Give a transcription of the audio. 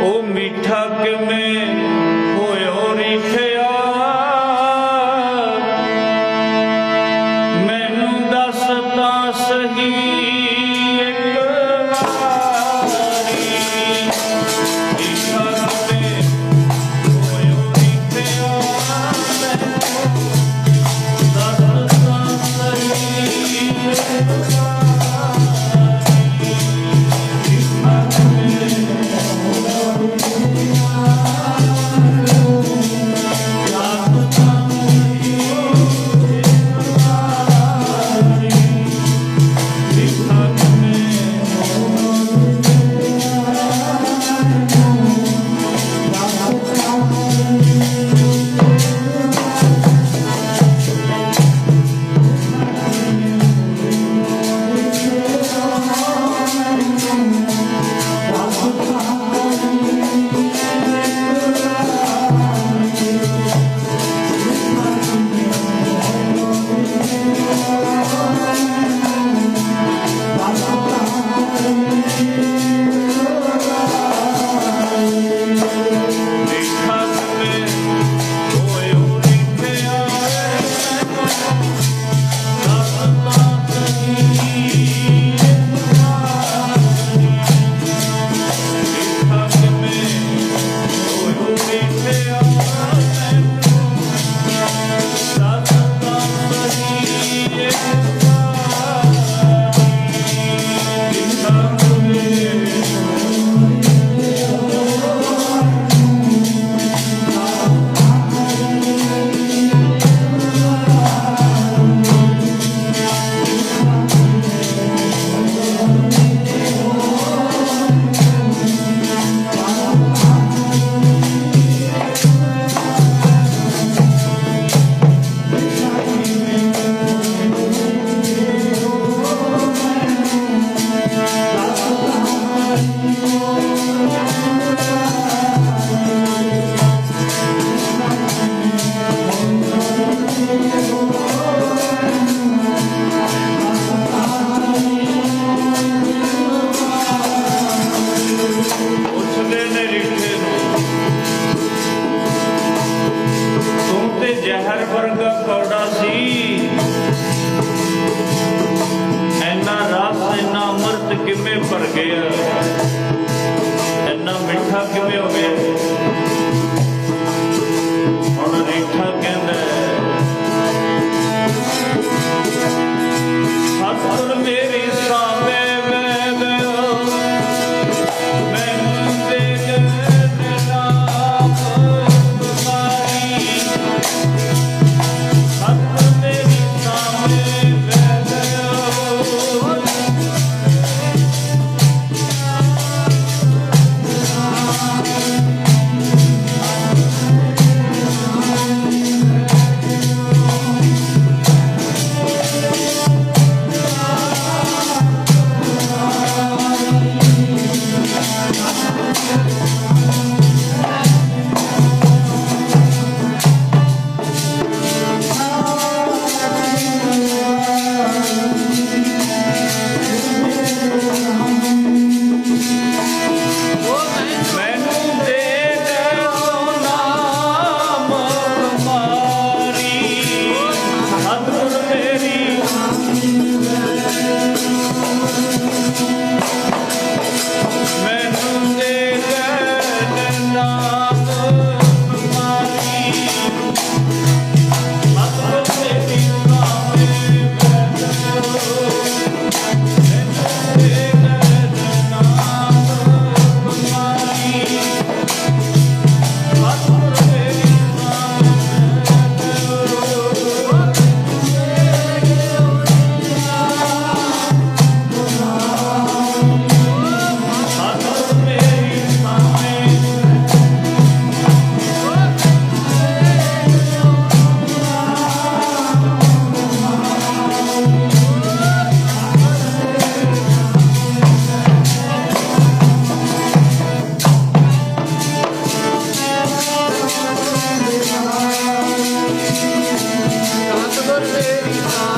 ਉਹ ਮਿੱਠਾ ਕਿਵੇਂ ਹੋਇਓ ਰਿਖਿਆ ਮੈਨੂੰ ਦੱਸ ਤਾਂ ਸਹੀ वर्ग पाउडर love. perfect